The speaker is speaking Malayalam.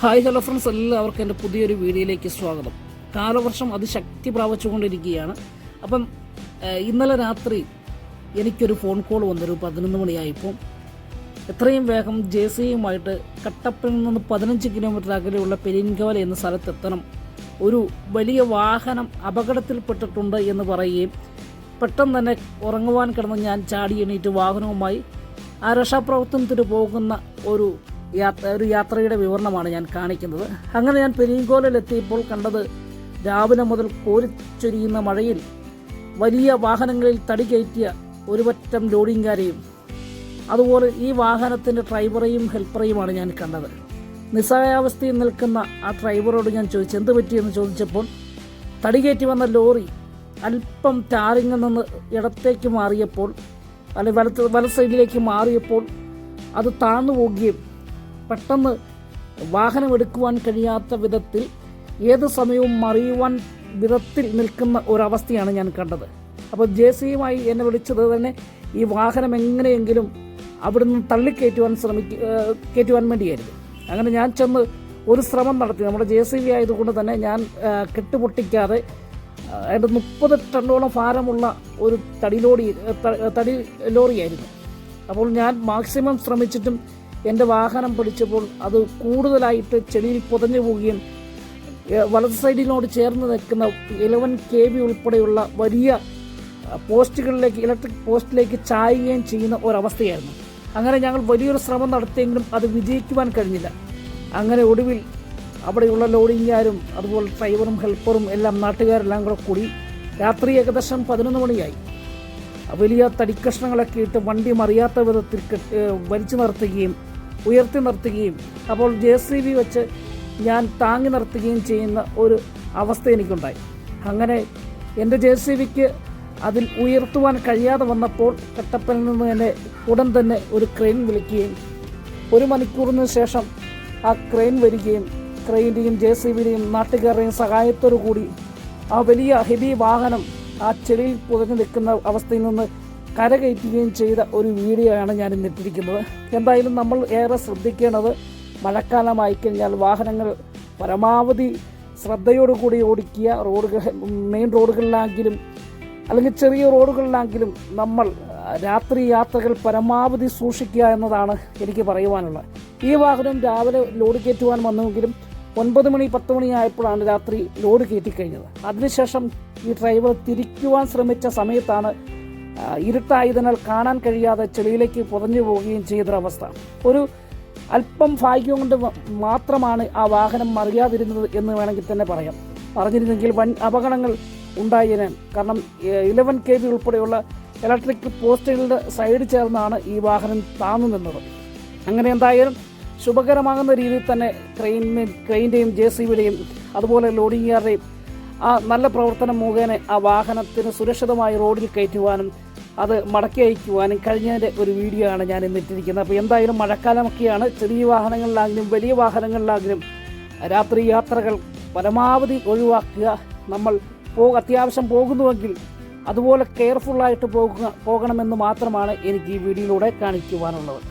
Hi hello friends. എല്ലാവർക്കും എന്റെ പുതിയൊരു വീഡിയോയിലേക്ക് സ്വാഗതം. കാലവർഷം അതിശക്തി പ്രാപിച്ചുകൊണ്ടിരിക്കുകയാണ്. അപ്പം ഇന്നലെ രാത്രി എനിക്കൊരു ഫോൺ കോൾ വന്നൊരു പതിനൊന്ന് മണിയായപ്പോൾ എത്രയും വേഗം ജെ സിയുമായിട്ട് കട്ടപ്പനയിൽ നിന്ന് പതിനഞ്ച് കിലോമീറ്റർ അകലെയുള്ള പെരിൻകവല എന്ന സ്ഥലത്തെത്തണം. ഒരു വലിയ വാഹനം അപകടത്തിൽപ്പെട്ടിട്ടുണ്ട് എന്ന് പറയുകയും പെട്ടെന്ന് തന്നെ ഉറങ്ങുവാൻ കിടന്ന് ഞാൻ ചാടി എണീറ്റ് വാഹനവുമായി ആ രക്ഷാപ്രവർത്തനത്തിന് പോകുന്ന ഒരു യാത്ര ഒരു യാത്രയുടെ വിവരണമാണ് ഞാൻ കാണിക്കുന്നത്. അങ്ങനെ ഞാൻ പെരിയങ്കോലിലെത്തിയപ്പോൾ കണ്ടത് രാവിലെ മുതൽ കോരിച്ചൊരിയുന്ന മഴയിൽ വലിയ വാഹനങ്ങളിൽ തടി കയറ്റിയ ഒരുപറ്റം ലോഡിങ്കാരെയും അതുപോലെ ഈ വാഹനത്തിന്റെ ഡ്രൈവറെയും ഹെൽപ്പറെയുമാണ് ഞാൻ കണ്ടത്. നിസ്സഹായാവസ്ഥയിൽ നിൽക്കുന്ന ആ ഡ്രൈവറോട് ഞാൻ ചോദിച്ചു എന്ത് പറ്റിയെന്ന് ചോദിച്ചപ്പോൾ തടി കയറ്റി വന്ന ലോറി അല്പം ടാറിങ്ങിൽ നിന്ന് ഇടത്തേക്ക് മാറിയപ്പോൾ അല്ലെ വലത്ത് വല സൈഡിലേക്ക് മാറിയപ്പോൾ അത് താഴ്ന്നു പോവുകയും പെട്ടെന്ന് വാഹനം എടുക്കുവാൻ കഴിയാത്ത വിധത്തിൽ ഏത് സമയവും മറിയുവാൻ വിധത്തിൽ നിൽക്കുന്ന ഒരവസ്ഥയാണ് ഞാൻ കണ്ടത്. അപ്പോൾ ജെ സിയുമായി എന്നെ വിളിച്ചത് തന്നെ ഈ വാഹനം എങ്ങനെയെങ്കിലും അവിടുന്ന് തള്ളിക്കയറ്റുവാൻ ശ്രമിക്കുക കയറ്റുവാൻ വേണ്ടിയായിരുന്നു. അങ്ങനെ ഞാൻ ചെന്ന് ഒരു ശ്രമം നടത്തി. നമ്മുടെ ജെ സി ബി ആയതുകൊണ്ട് തന്നെ ഞാൻ കെട്ടുപൊട്ടിക്കാതെ അതിന്റെ മുപ്പത് ടണ്ണോളം ഭാരമുള്ള ഒരു തടി ലോറി തടി ലോറിയായിരുന്നു. അപ്പോൾ ഞാൻ മാക്സിമം ശ്രമിച്ചിട്ടും എന്റെ വാഹനം പിടിച്ചപ്പോൾ അത് കൂടുതലായിട്ട് ചെളിയിൽ പുതഞ്ഞു പോവുകയും വലത് സൈഡിനോട് ചേർന്ന് നിൽക്കുന്ന ഇലവൻ കെ ബി ഉൾപ്പെടെയുള്ള വലിയ പോസ്റ്റുകളിലേക്ക് ഇലക്ട്രിക് പോസ്റ്റിലേക്ക് ചായുകയും ചെയ്യുന്ന ഒരവസ്ഥയായിരുന്നു. അങ്ങനെ ഞങ്ങൾ വലിയൊരു ശ്രമം നടത്തിയെങ്കിലും അത് വിജയിക്കുവാൻ കഴിഞ്ഞില്ല. അങ്ങനെ ഒടുവിൽ അവിടെയുള്ള ലോഡിങ്ങാരും അതുപോലെ ഡ്രൈവറും ഹെൽപ്പറും എല്ലാം നാട്ടുകാരെല്ലാം കൂടെ കൂടി രാത്രി ഏകദേശം പതിനൊന്ന് മണിയായി. വലിയ തടിക്കഷ്ണങ്ങളൊക്കെ ഇട്ട് വണ്ടി മറിയാത്ത വിധത്തിൽ വലിച്ചു നിർത്തുകയും ഉയർത്തി നിർത്തുകയും അപ്പോൾ ജെ സി ബി വെച്ച് ഞാൻ താങ്ങി നിർത്തുകയും ചെയ്യുന്ന ഒരു അവസ്ഥ എനിക്കുണ്ടായി. അങ്ങനെ എന്റെ ജെ സി ബിക്ക് അതിൽ ഉയർത്തുവാൻ കഴിയാതെ വന്നപ്പോൾ കട്ടപ്പനിൽ നിന്ന് എന്നെ ഉടൻ തന്നെ ഒരു ക്രെയിൻ വിളിക്കുകയും ഒരു മണിക്കൂറിന് ശേഷം ആ ക്രെയിൻ വരികയും ക്രെയിന്റെയും ജെ സി ബിയുടെയും നാട്ടുകാരുടെയും സഹായത്തോടു കൂടി ആ വലിയ ഹെവി വാഹനം ആ ചെളിയിൽ പുതഞ്ഞു നിൽക്കുന്ന അവസ്ഥയിൽ നിന്ന് കരകയറ്റുകയും ചെയ്ത ഒരു വീഡിയോ ആണ് ഞാൻ ഇന്നിട്ടിരിക്കുന്നത് എന്തായാലും നമ്മൾ ഏറെ ശ്രദ്ധിക്കേണ്ടത് മഴക്കാലമായി കഴിഞ്ഞാൽ വാഹനങ്ങൾ പരമാവധി ശ്രദ്ധയോടുകൂടി ഓടിക്കുക. റോഡുകൾ മെയിൻ റോഡുകളിലാണെങ്കിലും അല്ലെങ്കിൽ ചെറിയ റോഡുകളിലാണെങ്കിലും നമ്മൾ രാത്രി യാത്രകൾ പരമാവധി സൂക്ഷിക്കുക എന്നതാണ് എനിക്ക് പറയുവാനുള്ളത്. ഈ വാഹനം രാവിലെ ലോഡ് കയറ്റുവാൻ വന്നുവെങ്കിലും ഒൻപത് മണി പത്ത് മണി ആയപ്പോഴാണ് രാത്രി ലോഡ് കയറ്റിക്കഴിഞ്ഞത്. അതിനുശേഷം ഈ ഡ്രൈവർ തിരിക്കുവാൻ ശ്രമിച്ച സമയത്താണ് ഇരുട്ടായതിനാൽ കാണാൻ കഴിയാതെ ചെളിയിലേക്ക് പുതഞ്ഞു പോവുകയും ചെയ്തൊരവസ്ഥ. ഒരു അല്പം ഭാഗ്യം കൊണ്ട് മാത്രമാണ് ആ വാഹനം മറിയാതിരുന്നത് എന്ന് വേണമെങ്കിൽ തന്നെ പറയാം. പറഞ്ഞിരുന്നെങ്കിൽ വൻ അപകടങ്ങൾ ഉണ്ടായേനെ. കാരണം ഇലവൻ കെ ബി ഉൾപ്പെടെയുള്ള ഇലക്ട്രിക് പോസ്റ്റുകളുടെ സൈഡ് ചേർന്നാണ് ഈ വാഹനം താന്നു നിന്നത്. അങ്ങനെ എന്തായാലും ശുഭകരമാകുന്ന രീതിയിൽ തന്നെ ക്രെയിനിന് ക്രെയിന്റെയും ജെ സി ബിയുടെയും അതുപോലെ ലോഡിങ്ങുകാരുടെയും ആ നല്ല പ്രവർത്തനം മുഖേന ആ വാഹനത്തിന് സുരക്ഷിതമായി റോഡിൽ കയറ്റുവാനും അത് മടക്കി അയക്കുവാനും കഴിഞ്ഞതിന്റെ ഒരു വീഡിയോ ആണ് ഞാൻ ഇന്നിട്ടിരിക്കുന്നത് അപ്പോൾ എന്തായാലും മഴക്കാലമൊക്കെയാണ്. ചെറിയ വാഹനങ്ങളിലാണെങ്കിലും വലിയ വാഹനങ്ങളിലാണെങ്കിലും രാത്രി യാത്രകൾ പരമാവധി ഒഴിവാക്കുക. നമ്മൾ പോ അത്യാവശ്യം പോകുന്നുവെങ്കിൽ അതുപോലെ കെയർഫുള്ളായിട്ട് പോകുക പോകണമെന്ന് മാത്രമാണ് എനിക്ക് ഈ വീഡിയോയിലൂടെ കാണിക്കുവാനുള്ളത്.